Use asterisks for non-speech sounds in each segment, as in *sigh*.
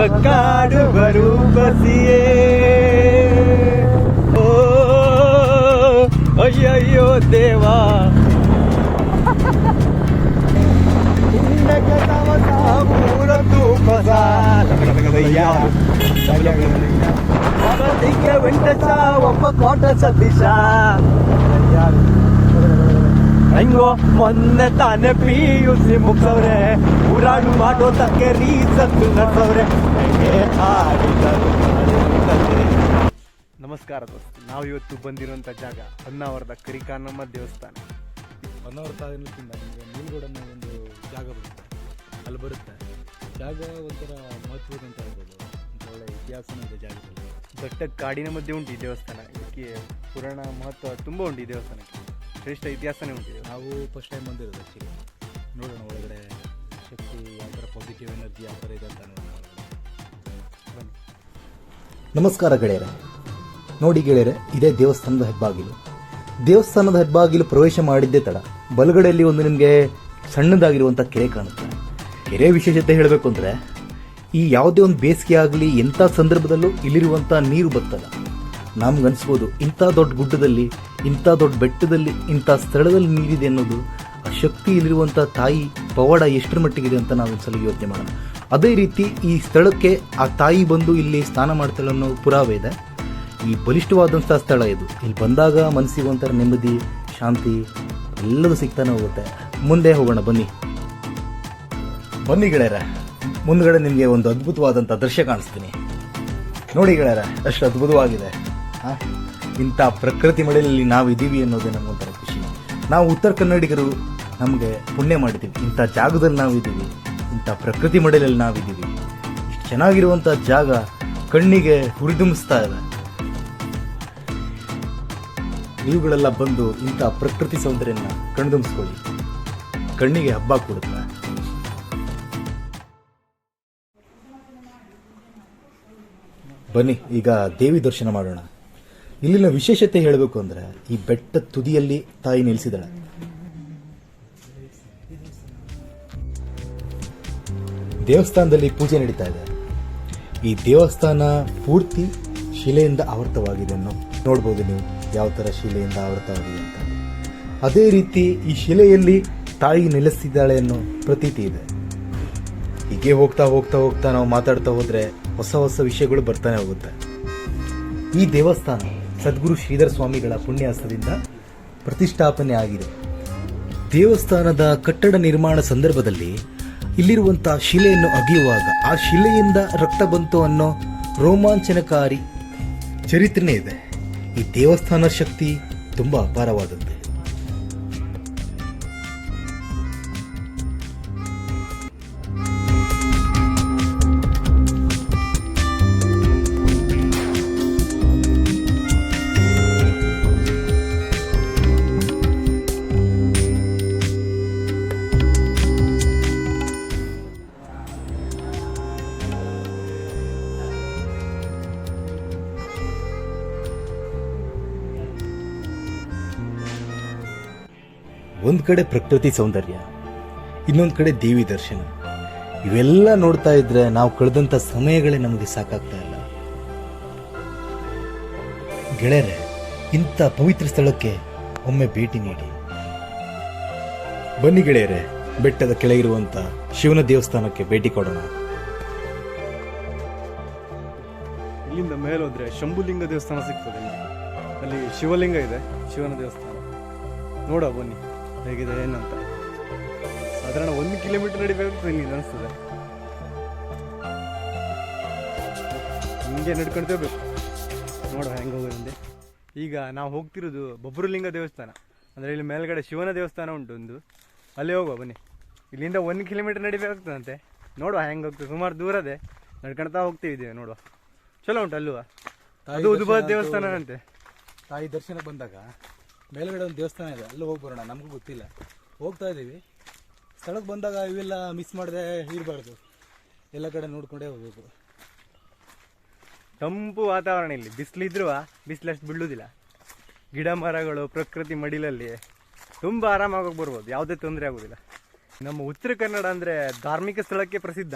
ಬರು ರೂಪಸಿಯೇ ಓ ಅಯ್ಯಯ್ಯೋ ದೇವಾ. ಸಾವೂರ ತೂಪಸ ಅವತ್ತಿಗೆ ಹೆಂಗೋ ಮೊನ್ನೆ ತಾನೇ ಪಿ ಯು ಸಿ ಮುಗ್ಸವ್ರೆ ಉರಾಡು ಮಾಡೋ ತಕ್ಕೆ ರೀಸತ್ತು ನಡ್ಸವ್ರೆ ನಮಸ್ಕಾರ ದೋಸ್ತ. ನಾವು ಇವತ್ತು ಬಂದಿರುವಂತ ಜಾಗ ಹೊನ್ನಾವರದ ಕರಿಕಾನಮ್ಮ ದೇವಸ್ಥಾನ. ಹೊನ್ನಾವರ ತಾಲೂಕಿಂದ ನಿಮಗೆ ಮೇಲ್ಗಡೆ ಅನ್ನೋ ಒಂದು ಜಾಗ ಬರುತ್ತೆ. ಅಲ್ಲಿ ಬರುತ್ತೆ. ಜಾಗ ಒಂಥರ ಮಹತ್ವದ ಅಂತ ಹೇಳ್ಬೋದು. ಒಳ್ಳೆ ಇತಿಹಾಸನೂ ಇದೆ ಜಾಗದಲ್ಲಿ. ದೊಡ್ಡ ಕಾಡಿನ ಮಧ್ಯೆ ಉಂಟು ಈ ದೇವಸ್ಥಾನ. ಇದಕ್ಕೆ ಪುರಾಣ ಮಹತ್ವ ತುಂಬ ಉಂಟು ಈ ದೇವಸ್ಥಾನಕ್ಕೆ. ಶ್ರೇಷ್ಠ ಇತಿಹಾಸನೇ ಉಂಟು ನಾವು ಫಸ್ಟ್ ಟೈಮ್ ಬಂದಿರೋದು ಆ್ಯಕ್ಚುಲಿ ನೋಡೋಣ ಒಳಗಡೆ ಶಕ್ತಿ ಯಾವ ಥರ ಪಾಸಿಟಿವ್ ಎನರ್ಜಿ ಯಾವ ಥರ ಇದೆ ಅಂತ ನೋಡೋಣ. ನಮಸ್ಕಾರ ಗೆಳೆಯರೆ. ನೋಡಿ ಗೆಳೆಯರೆ ಇದೇ ದೇವಸ್ಥಾನದ ಹೆಬ್ಬಾಗಿಲು. ದೇವಸ್ಥಾನದ ಹೆಬ್ಬಾಗಿಲು ಪ್ರವೇಶ ಮಾಡಿದ್ದೇ ತಡ ಬಲಗಡೆಯಲ್ಲಿ ಒಂದು ನಿಮಗೆ ಸಣ್ಣದಾಗಿರುವಂಥ ಕೆರೆ ಕಾಣುತ್ತೆ. ಕೆರೆ ವಿಶೇಷತೆ ಹೇಳಬೇಕು ಅಂದರೆ ಈ ಯಾವುದೇ ಒಂದು ಬೇಸಿಗೆ ಆಗಲಿ ಎಂಥ ಸಂದರ್ಭದಲ್ಲೂ ಇಲ್ಲಿರುವಂಥ ನೀರು ಬತ್ತಲ್ಲ ನಮ್ಗೆ ಅನಿಸ್ಬೋದು ಇಂಥ ದೊಡ್ಡ ಗುಡ್ಡದಲ್ಲಿ ಇಂಥ ದೊಡ್ಡ ಬೆಟ್ಟದಲ್ಲಿ, ಇಂಥ ಸ್ಥಳದಲ್ಲಿ ನೀರಿದೆ ಅನ್ನೋದು ಆ ಶಕ್ತಿ ಇಲ್ಲಿರುವಂಥ ತಾಯಿ ಪವಾಡ ಎಷ್ಟರ ಮಟ್ಟಿಗಿದೆ ಅಂತ ನಾವು ಒಂದ್ಸಲ ಯೋಚನೆ ಮಾಡೋಣ. ಅದೇ ರೀತಿ ಈ ಸ್ಥಳಕ್ಕೆ ಆ ತಾಯಿ ಬಂದು ಇಲ್ಲಿ ಸ್ನಾನ ಮಾಡ್ತಾಳೆ ಅನ್ನೋ ಪುರಾವೆ ಇದೆ. ಈ ಬಲಿಷ್ಠವಾದಂಥ ಸ್ಥಳ ಇದು. ಇಲ್ಲಿ ಬಂದಾಗ ಮನಸ್ಸಿಗೆ ಒಂಥರ ನೆಮ್ಮದಿ, ಶಾಂತಿ, ಎಲ್ಲದೂ ಸಿಗ್ತಾನೆ ಹೋಗುತ್ತೆ. ಮುಂದೆ ಹೋಗೋಣ, ಬನ್ನಿ. ಬನ್ನಿ ಗೆಳೆಯರ, ಮುಂದ್ಗಡೆ ನಿಮಗೆ ಒಂದು ಅದ್ಭುತವಾದಂಥ ದೃಶ್ಯ ಕಾಣಿಸ್ತೀನಿ. ನೋಡಿ ಗೆಳೆಯರ ಅಷ್ಟು ಅದ್ಭುತವಾಗಿದೆ? ಇಂಥ ಪ್ರಕೃತಿ ಮಳೆಯಲ್ಲಿ ನಾವು ಇದ್ದೀವಿ ಅನ್ನೋದೇ ನಮಗೊಂಥರ ಖುಷಿ. ನಾವು ಉತ್ತರ ಕನ್ನಡಿಗರು ನಮಗೆ ಪುಣ್ಯ ಮಾಡಿದ್ದೀವಿ ಇಂಥ ಜಾಗದಲ್ಲಿ ನಾವು ಇದ್ದೀವಿ. ಇಂಥ ಪ್ರಕೃತಿ ಮಡಲಲ್ಲಿ ನಾವಿದ್ದೀವಿ ಚೆನ್ನಾಗಿರುವಂಥ ಜಾಗ ಕಣ್ಣಿಗೆ ಹುರಿದುಂಬಿಸ್ತಾ ಇದೆ. ನೀವುಗಳೆಲ್ಲ ಬಂದು ಇಂಥ ಪ್ರಕೃತಿ ಸೌಂದರ್ಯನ ಕಣ್ದುಂಬಿಸ್ಕೊಳ್ಳಿ. ಕಣ್ಣಿಗೆ ಹಬ್ಬ ಕೊಡುತ್ತೆ. ಬನ್ನಿ, ಈಗ ದೇವಿ ದರ್ಶನ ಮಾಡೋಣ. ಇಲ್ಲಿನ ವಿಶೇಷತೆ ಹೇಳಬೇಕು ಅಂದ್ರೆ ಈ ಬೆಟ್ಟ ತುದಿಯಲ್ಲಿ ತಾಯಿ ನಿಲ್ಲಿಸಿದಾಳೆ ದೇವಸ್ಥಾನದಲ್ಲಿ ಪೂಜೆ ನಡೀತಾ ಇದೆ. ಈ ದೇವಸ್ಥಾನ ಪೂರ್ತಿ ಶಿಲೆಯಿಂದ ಆವೃತವಾಗಿದೆ ಅನ್ನೋ ನೋಡ್ಬೋದು ನೀವು ಯಾವ ಥರ ಶಿಲೆಯಿಂದ ಆವೃತವಾಗಿದೆ ಅಂತ. ಅದೇ ರೀತಿ ಈ ಶಿಲೆಯಲ್ಲಿ ತಾಯಿ ನೆಲೆಸಿದ್ದಾಳೆ ಅನ್ನೋ ಪ್ರತೀತಿ ಇದೆ. ಹೀಗೆ ಹೋಗ್ತಾ ಹೋಗ್ತಾ ಹೋಗ್ತಾ ನಾವು ಮಾತಾಡ್ತಾ ಹೋದ್ರೆ ಹೊಸ ಹೊಸ ವಿಷಯಗಳು ಬರ್ತಾನೆ ಹೋಗುತ್ತೆ. ಈ ದೇವಸ್ಥಾನ ಸದ್ಗುರು ಶ್ರೀಧರ ಸ್ವಾಮಿಗಳ ಪುಣ್ಯಾಸ್ತದಿಂದ ಪ್ರತಿಷ್ಠಾಪನೆ ಆಗಿದೆ. ದೇವಸ್ಥಾನದ ಕಟ್ಟಡ ನಿರ್ಮಾಣ ಸಂದರ್ಭದಲ್ಲಿ ಇಲ್ಲಿರುವಂಥ ಶಿಲೆಯನ್ನು ಅಗೆಯುವಾಗ ಆ ಶಿಲೆಯಿಂದ ರಕ್ತ ಬಂತು ಅನ್ನೋ ರೋಮಾಂಚನಕಾರಿ ಚರಿತ್ರೆ ಇದೆ. ಈ ದೇವಸ್ಥಾನ ಶಕ್ತಿ ತುಂಬಾ ಅಪಾರವಾದದ್ದು. ಒಂದ್ ಕಡೆ ಪ್ರಕೃತಿ ಸೌಂದರ್ಯ, ಇನ್ನೊಂದು ಕಡೆ ದೇವಿ ದರ್ಶನ. ಇವೆಲ್ಲ ನೋಡ್ತಾ ಇದ್ರೆ ನಾವು ಕಳೆದಂತ ಸಮಯಗಳೇ ನಮಗೆ ಸಾಕಾಗ್ತಾ ಇಲ್ಲ. ಗೆಳೆಯರೆ, ಇಂಥ ಪವಿತ್ರ ಸ್ಥಳಕ್ಕೆ ಒಮ್ಮೆ ಭೇಟಿ ನೀಡಿ. ಬನ್ನಿ ಗೆಳೆಯರೆ, ಬೆಟ್ಟದ ಕೆಳಗಿರುವಂಥ ಶಿವನ ದೇವಸ್ಥಾನಕ್ಕೆ ಭೇಟಿ ಕೊಡೋಣ. ಇಲ್ಲಿಂದ ಮೇಲೆ ಹೋದ್ರೆ ಶಂಭುಲಿಂಗ ದೇವಸ್ಥಾನ ಸಿಗ್ತದೆ ಅಲ್ಲಿ ಶಿವಲಿಂಗ ಇದೆ, ಶಿವನ ದೇವಸ್ಥಾನ. ನೋಡ ಬನ್ನಿ. ಹೇಗಿದೆ ಏನಂತ ಸಾಧಾರಣ ಒಂದು ಕಿಲೋಮೀಟರ್ ನಡಿಬೇಕು ಇಲ್ಲಿ ಅನಿಸ್ತದೆ. ಹಿಂಗೆ ನಡ್ಕೊಂಡು ಹೋಗ್ಬೇಕು ನೋಡುವ ಹೆಂಗೆ ಹೋಗೋದಂದೆ ಈಗ ನಾವು ಹೋಗ್ತಿರೋದು ಬಬ್ರುಲಿಂಗ ದೇವಸ್ಥಾನ. ಅಂದರೆ ಇಲ್ಲಿ ಮೇಲ್ಗಡೆ ಶಿವನ ದೇವಸ್ಥಾನ ಉಂಟು ಒಂದು. ಅಲ್ಲಿ ಹೋಗುವ ಬನ್ನಿ. ಇಲ್ಲಿಂದ ಒಂದು ಕಿಲೋಮೀಟರ್ ನಡಿಬೇಕಾಗ್ತದಂತೆ ನೋಡುವ ಹೆಂಗೆ ಹೋಗ್ತದೆ. ಸುಮಾರು ದೂರ ಇದೆ ನಡ್ಕೊಳ್ತಾ ಹೋಗ್ತಿದ್ದೀವಿ ನೋಡುವ. ಚಲೋ ಉಂಟು ಅಲ್ವಾ ಅದು ಉದ್ಭವ ದೇವಸ್ಥಾನ ಅಂತೆ ತಾಯಿ ದರ್ಶನ ಬಂದಾಗ ಮೇಲ್ಗಡೆ ಒಂದು ದೇವಸ್ಥಾನ ಇದೆ ಅಲ್ಲಿ ಹೋಗಿ ಬರೋಣ ನಮಗೂ ಗೊತ್ತಿಲ್ಲ. ಹೋಗ್ತಾ ಇದ್ದೀವಿ ಸ್ಥಳಕ್ಕೆ ಬಂದಾಗ ಇವೆಲ್ಲ ಮಿಸ್ ಮಾಡದೆ ಇರಬಾರ್ದು. ಎಲ್ಲ ಕಡೆ ನೋಡ್ಕೊಂಡೇ ಹೋಗಬೇಕು. ತಂಪು ವಾತಾವರಣ ಇಲ್ಲಿ. ಬಿಸಿಲಿದ್ರು ಬಿಸಿಲಷ್ಟು ಬೀಳುವುದಿಲ್ಲ ಗಿಡ ಮರಗಳು ಪ್ರಕೃತಿ ಮಡಿಲಲ್ಲಿ ತುಂಬ ಆರಾಮಾಗಿ ಬರ್ಬೋದು. ಯಾವುದೇ ತೊಂದರೆ ಆಗೋದಿಲ್ಲ. ನಮ್ಮ ಉತ್ತರ ಕನ್ನಡ ಅಂದರೆ ಧಾರ್ಮಿಕ ಸ್ಥಳಕ್ಕೆ ಪ್ರಸಿದ್ಧ.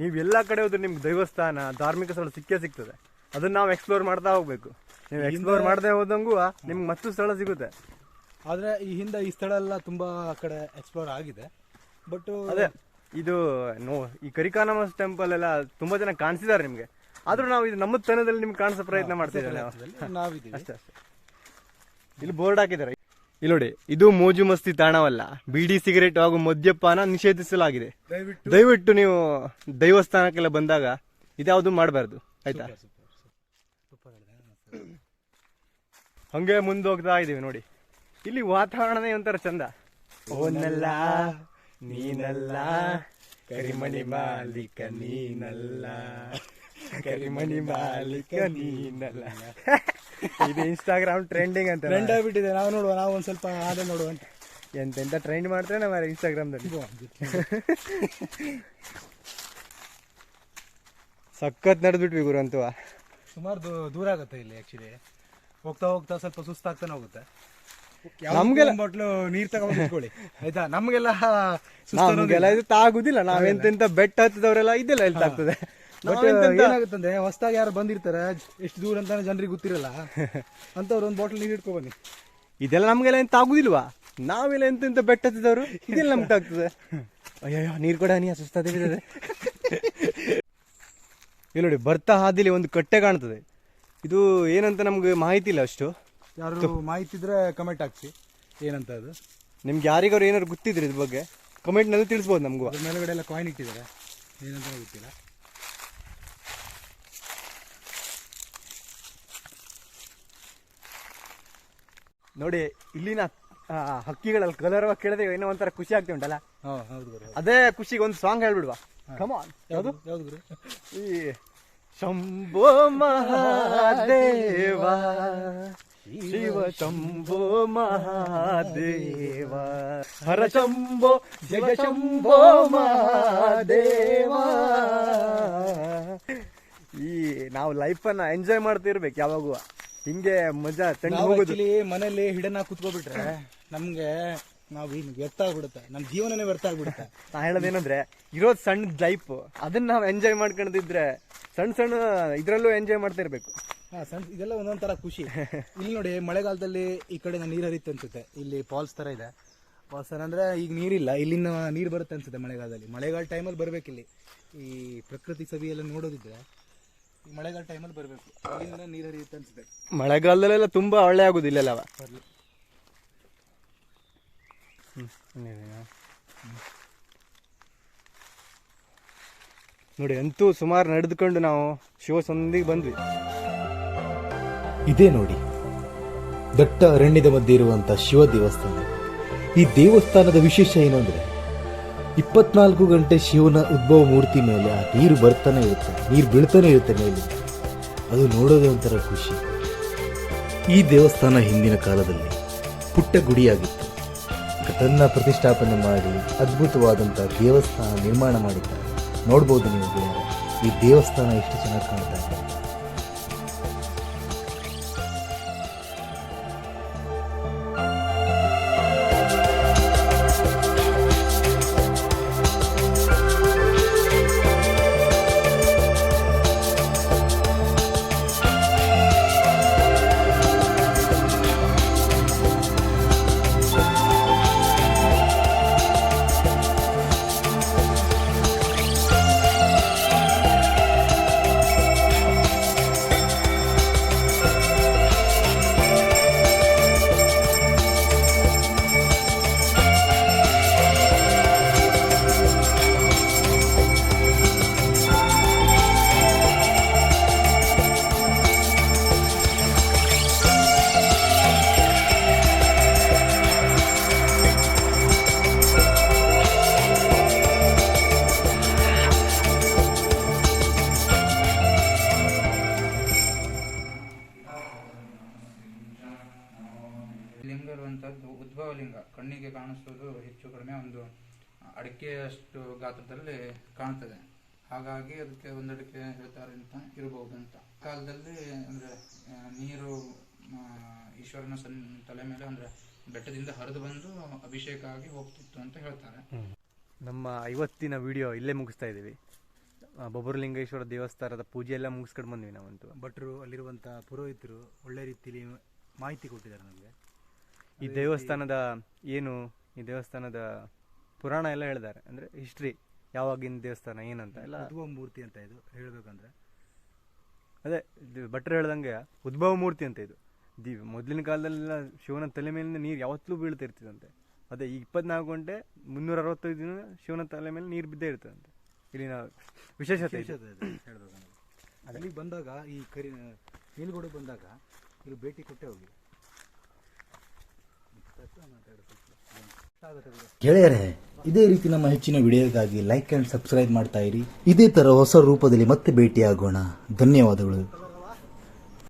ನೀವು ಎಲ್ಲ ಕಡೆ ಹೋದ್ರೆ ನಿಮ್ಗೆ ದೇವಸ್ಥಾನ ಧಾರ್ಮಿಕ ಸ್ಥಳ ಸಿಕ್ಕೇ ಸಿಗ್ತದೆ. ಅದನ್ನು ನಾವು ಎಕ್ಸ್ಪ್ಲೋರ್ ಮಾಡ್ತಾ ಹೋಗ್ಬೇಕು. ನೀವು ಎಕ್ಸ್ಪ್ಲೋರ್ ಮಾಡದೆ ಹೋದಂಗೂ ನಿಮ್ಗೆ ಮತ್ತೂ ಸ್ಥಳ ಸಿಗುತ್ತೆ. ಆದ್ರೆ ಈ ಹಿಂದೆ ಈ ಸ್ಥಳ ಎಲ್ಲ ತುಂಬಾ ಕಡೆ ಎಕ್ಸ್ಪ್ಲೋರ್ ಆಗಿದೆ. ಬಟ್ ಅದೇ ಇದು ನೋ ಈ ಕರಿಕಾನಮಸ್ ಟೆಂಪಲ್ ಎಲ್ಲ ತುಂಬಾ ಜನ ಕಾಣಿಸಿದ್ದಾರೆ ನಿಮ್ಗೆ. ಆದ್ರೂ ನಾವು ಇದು ನಮ್ಮ ತನದಲ್ಲಿ ನಿಮ್ಗೆ ಕಾಣಿಸೋ ಪ್ರಯತ್ನ ಮಾಡ್ತಿದ್ದೀವಿ ನಾವು. ನಾವಿದ್ದೀವಿ. ಅಷ್ಟೇ ಅಷ್ಟೇ. ಇಲ್ಲಿ ಬೋರ್ಡ್ ಹಾಕಿದ್ದಾರೆ. ಇಲ್ಲಿ ನೋಡಿ ಇದು ಮೋಜು ಮಸ್ತಿ ತಾಣವಲ್ಲ. ಬೀಡಿ ಸಿಗರೇಟ್ ಹಾಗೂ ಮದ್ಯಪಾನ ನಿಷೇಧಿಸಲಾಗಿದೆ. ದಯವಿಟ್ಟು ದಯವಿಟ್ಟು ನೀವು ದೈವಸ್ಥಾನಕ್ಕೆಲ್ಲ ಬಂದಾಗ ಇದ್ಯಾವುದು ಮಾಡಬಾರ್ದು. ಆಯ್ತಾ? ಹಂಗೆ ಮುಂದೋಗ್ತಾ ಇದೀವಿ ನೋಡಿ. ಇಲ್ಲಿ ವಾತಾವರಣನೇ ಒಂಥರ ಚಂದ. ಓನಲ್ಲ ನೀನಲ್ಲ ಕರಿಮಣಿ ಮಾಲೀಕ ನೀನಲ್ಲ ಕರಿಮಣಿ ಮಾಲೀಕ ನೀನಲ್ಲ. *laughs* ಇದು ಇನ್ಸ್ಟಾಗ್ರಾಮ್ ಟ್ರೆಂಡಿಂಗ್ ಅಂತ ಟ್ರೆಂಡ್ ಆಗ್ಬಿಟ್ಟಿದೆ. ನಾವು ನೋಡುವ ನಾವು ಒಂದು ಸ್ವಲ್ಪ ಅದೇ ನೋಡುವ ಅಂತ. ಎಂತೆಂತ ಟ್ರೆಂಡ್ ಮಾಡ್ತಾರೆ ನಮ್ಮ ಇನ್ಸ್ಟಾಗ್ರಾಮ್ದಲ್ಲಿ ಸಖತ್ ನಡೆದ್ಬಿಟ್ವಿ ಗುರು ಅಂತೂ. ಸುಮಾರು ದೂರ ಆಗುತ್ತೆ ಇಲ್ಲಿ ಆಕ್ಚುಲಿ ಹೋಗ್ತಾ ಹೋಗ್ತಾ ಸ್ವಲ್ಪ ಸುಸ್ತಾಗ್ತಾನೆ ಹೋಗುತ್ತೆ. ನಮ್ಗೆಲ್ಲ- ಬಾಟ್ಲು ನೀರ್ ತಗೊಂಡು ಇಟ್ಕೊಳ್ಳಿ ಆಯ್ತಾ? ನಮ್ಗೆಲ್ಲ ನಮ್ಗೆಲ್ಲ ಇದು ತಾಗುದಿಲ್ಲ. ನಾವೆಂತೆಂತ ಬೆಟ್ಟ ಹತ್ತಿದವರೆಲ್ಲ ಇದೆಲ್ಲ ತಾಗ್ತದೆ ಬಟ್ ಏನಾಗುತ್ತಂದ್ರೆ ಹೊಸದಾಗಿ ಯಾರು ಬಂದಿರ್ತಾರೆ ಎಷ್ಟು ದೂರ ಅಂತಾನೆ ಜನರಿಗೆ ಗೊತ್ತಿರಲ್ಲ. ಅಂತವ್ರು ಒಂದು ಬಾಟ್ಲ್ ನೀರು ಇಟ್ಕೊ ಬನ್ನಿ. ಇದೆಲ್ಲ ನಮ್ಗೆಲ್ಲ ಎಂತ ಆಗುದಿಲ್ವಾ ನಾವೆಲ್ಲ ಎಂತೆಂತ ಬೆಟ್ಟ ಹತ್ತಿದವರು? ಇದೆಲ್ಲ ನಮ್ಗೆ ತಾಗ್ತದೆ. ಅಯ್ಯೋ ನೀರ್ ಕೂಡ ನೀ ಸುಸ್ತಾದೆ *laughs* ಇಲ್ಲಿ ನೋಡಿ ಬರ್ತಾ ಹಾದಿಲಿ ಒಂದು ಕಟ್ಟೆ ಕಾಣ್ತದೆ. ಇದು ಏನಂತ ನಮ್ಗೆ ಮಾಹಿತಿ ಇಲ್ಲ ಅಷ್ಟು. ಯಾರು ಮಾಹಿತಿ ಇದ್ರೆ ಕಮೆಂಟ್ ಹಾಕ್ಸಿ. ಏನಂತ ಅದು? ನಿಮ್ಗೆ ಯಾರಿಗಾರು ಏನಾದ್ರು ಗೊತ್ತಿದ್ರೆ ಇದ್ರ ಬಗ್ಗೆ ಕಮೆಂಟ್ನಲ್ಲಿ ತಿಳಿಸ್ಬೋದು ನಮಗೂ. ಅದ್ರ ಮೇಲ್ಗಡೆ ಎಲ್ಲ ಕಾಯಿನ್ ಇಟ್ಟಿದ್ದಾರೆ. ಏನಂತ ಗೊತ್ತಿಲ್ಲ. ನೋಡಿ ಇಲ್ಲಿನ ಹಕ್ಕಿಗಳಲ್ಲಿ ಕಲರ್ ಕೇಳಿದ್ರೆ ಏನೋ ಒಂಥರ ಖುಷಿ ಆಗ್ತಾ ಉಂಟಲ್ಲ? ಹೌದು ಅದೇ ಖುಷಿಗೆ ಒಂದು ಸಾಂಗ್ ಹೇಳ್ಬಿಡುವ. ಕಮಾನ್ ಯಾವುದು? ಯಾವ್ದು ಗುರು? ಈ ಶಂಭೋ ಮಹಾದೇವ. ಶಿವ ಶಂಭೋ ಮಹಾದೇವ. ಹರ ಶಂಭೋ ಜಗ ಶಂಭೋ ಮಹಾದೇವ. ಈ ನಾವು ಲೈಫನ್ನ ಎಂಜಾಯ್ ಮಾಡ್ತಿರ್ಬೇಕು ಯಾವಾಗೂ. ಹಿಂಗೆ ಮಜಾ ತಣ್ಣಗೆ ಹೋಗೋದು ಮನೇಲಿ ಹಿಡನ ಕುತ್ಕೋಬಿಟ್ರೆ ನಮ್ಗೆ ನಾವ್ ಏನು ವ್ಯರ್ಥ ಆಗ್ಬಿಡುತ್ತೆ. ನಮ್ಮ ಜೀವನನೇ ವ್ಯರ್ಥ ಆಗ್ಬಿಡುತ್ತೆ. *laughs* ನಾ ಹೇಳೋದೇನಂದ್ರೆ ಇರೋದ್ ಸಣ್ಣ ಲೈಫ್ ಅದನ್ನ ನಾವು ಎಂಜಾಯ್ ಮಾಡ್ಕೊಂಡಿದ್ರೆ ಸಣ್ಣ ಸಣ್ಣ ಇದ್ರಲ್ಲೂ ಎಂಜಾಯ್ ಮಾಡ್ತಾ ಇರ್ಬೇಕು. ಹಾ ಸಣ್ಣ ಇದೆಲ್ಲ ಒಂದೊಂದ್ ತರ ಖುಷಿ. ಇಲ್ಲಿ ನೋಡಿ ಮಳೆಗಾಲದಲ್ಲಿ ಈ ಕಡೆ ನೀರು ಹರಿಯುತ್ತೆ ಅನ್ಸುತ್ತೆ. ಇಲ್ಲಿ ಫಾಲ್ಸ್ ತರ ಇದೆ. ಫಾಲ್ಸ್ ತರ ಅಂದ್ರೆ ಈಗ ನೀರಿಲ್ಲ ಇಲ್ಲಿಂದ ನೀರು ಬರುತ್ತೆ ಅನ್ಸುತ್ತೆ ಮಳೆಗಾಲದಲ್ಲಿ. ಮಳೆಗಾಲ ಟೈಮಲ್ಲಿ ಬರ್ಬೇಕಿಲ್ಲಿ ಈ ಪ್ರಕೃತಿ ಸವಿ ಎಲ್ಲ ನೋಡೋದಿದ್ರೆ ಈ ಮಳೆಗಾಲ ಟೈಮಲ್ಲಿ ಬರಬೇಕು. ಇಲ್ಲಿಂದ ನೀರು ಹರಿಯುತ್ತೆ ಅನ್ಸುತ್ತೆ. ಮಳೆಗಾಲದಲ್ಲೆಲ್ಲ ತುಂಬಾ ಒಳ್ಳೆ ಆಗುದಿಲ್ಲ ಬರ್ಲಿ. ನೋಡಿ ಅಂತೂ ಸುಮಾರು ನಡೆದುಕೊಂಡು ನಾವು ಶಿವಸಂದಿಗೆ ಬಂದ್ವಿ. ಇದೇ ನೋಡಿ ದಟ್ಟ ಅರಣ್ಯದ ಮಧ್ಯೆ ಇರುವಂತ ಶಿವ ದೇವಸ್ಥಾನ. ಈ ದೇವಸ್ಥಾನದ ವಿಶೇಷ ಏನು ಅಂದ್ರೆ ಇಪ್ಪತ್ನಾಲ್ಕು ಗಂಟೆ ಶಿವನ ಉದ್ಭವ ಮೂರ್ತಿ ಮೇಲೆ ಆ ನೀರು ಬರ್ತಾನೆ ಇರುತ್ತೆ ನೀರು ಬೀಳ್ತಾನೆ ಇರುತ್ತೆ ಮೇಲೆ ಅದು ನೋಡೋದೇ ಒಂಥರ ಖುಷಿ. ಈ ದೇವಸ್ಥಾನ ಹಿಂದಿನ ಕಾಲದಲ್ಲಿ ಪುಟ್ಟ ಗುಡಿಯಾಗಿತ್ತು. ಅದನ್ನ ಪ್ರತಿಷ್ಠಾಪನೆ ಮಾಡಿ ಅದ್ಭುತವಾದಂಥ ದೇವಸ್ಥಾನ ನಿರ್ಮಾಣ ಮಾಡಿದ್ದಾರೆ. ನೋಡ್ಬೋದು ನೀವು ಈ ದೇವಸ್ಥಾನ ಎಷ್ಟು ಚೆನ್ನಾಗಿ ಕಾಣ್ತಾ ಇದೆ. ಅಡಿಕೆಯಷ್ಟು ಗಾತ್ರದಲ್ಲಿ ಕಾಣ್ತದೆ. ಹಾಗಾಗಿ ಅದಕ್ಕೆ ಒಂದಡಿಕೆ ಹೇಳ್ತಾರೆ ಅಂತ ಇರಬಹುದು ಅಂತ. ಕಾಲದಲ್ಲಿ ಅಂದ್ರೆ ನೀರು ಈಶ್ವರನ ಸನ್ ತಲೆ ಮೇಲೆ ಅಂದ್ರೆ ಬೆಟ್ಟದಿಂದ ಹರಿದು ಬಂದು ಅಭಿಷೇಕ ಆಗಿ ಹೋಗ್ತಿತ್ತು ಅಂತ ಹೇಳ್ತಾರೆ. ನಮ್ಮ ಇವತ್ತಿನ ವಿಡಿಯೋ ಇಲ್ಲೇ ಮುಗಿಸ್ತಾ ಇದ್ದೀವಿ. ಬೊಬ್ಬರಲಿಂಗೇಶ್ವರ ದೇವಸ್ಥಾನದ ಪೂಜೆ ಎಲ್ಲ ಮುಗಿಸ್ಕೊಂಡು ಬಂದ್ವಿ ನಾವಂತೂ. ಭಟ್ರು ಅಲ್ಲಿರುವಂಥ ಪುರೋಹಿತರು ಒಳ್ಳೆ ರೀತಿಯಲ್ಲಿ ಮಾಹಿತಿ ಕೊಟ್ಟಿದ್ದಾರೆ ನಮಗೆ. ಈ ದೇವಸ್ಥಾನದ ಏನು ಈ ದೇವಸ್ಥಾನದ ಪುರಾಣ ಎಲ್ಲ ಹೇಳಿದ್ದಾರೆ ಅಂದರೆ ಹಿಸ್ಟ್ರಿ ಯಾವಾಗಿನ ದೇವಸ್ಥಾನ ಏನಂತ ಎಲ್ಲ. ಉದ್ಭವ ಮೂರ್ತಿ ಅಂತ ಇದು ಹೇಳಬೇಕಂದ್ರೆ. ಅದೇ ಭಟ್ರು ಹೇಳ್ದಂಗೆ ಉದ್ಭವ ಮೂರ್ತಿ ಅಂತ ಇದು. ದಿ ಮೊದಲಿನ ಕಾಲದಲ್ಲೆಲ್ಲ ಶಿವನ ತಲೆ ಮೇಲಿಂದ ನೀರು ಯಾವತ್ತೂ ಬೀಳ್ತಾ ಇರ್ತಿದಂತೆ ಅದೇ ಈ ಇಪ್ಪತ್ನಾಲ್ಕು ಗಂಟೆ ಮುನ್ನೂರ ಅರವತ್ತೈದು ದಿನ ಶಿವನ ತಲೆ ಮೇಲೆ ನೀರು ಬಿದ್ದೇ ಇರ್ತದಂತೆ. ಇಲ್ಲಿನ ವಿಶೇಷತೆ ಅಲ್ಲಿ ಬಂದಾಗ ಈ ಕರಿ ಮೇಲ್ಗಡೆ ಬಂದಾಗ ಇಲ್ಲಿ ಭೇಟಿ ಕೊಟ್ಟೆ ಹೋಗಿ. ಗೆಳೆಯರೇ, ಇದೇ ರೀತಿ ನಮ್ಮ ಹೆಚ್ಚಿನ ವಿಡಿಯೋಗಾಗಿ ಲೈಕ್ ಆ್ಯಂಡ್ ಸಬ್ಸ್ಕ್ರೈಬ್ ಮಾಡ್ತಾ ಇರಿ. ಇದೇ ಥರ ಹೊಸ ರೂಪದಲ್ಲಿ ಮತ್ತೆ ಭೇಟಿಯಾಗೋಣ. ಧನ್ಯವಾದಗಳು.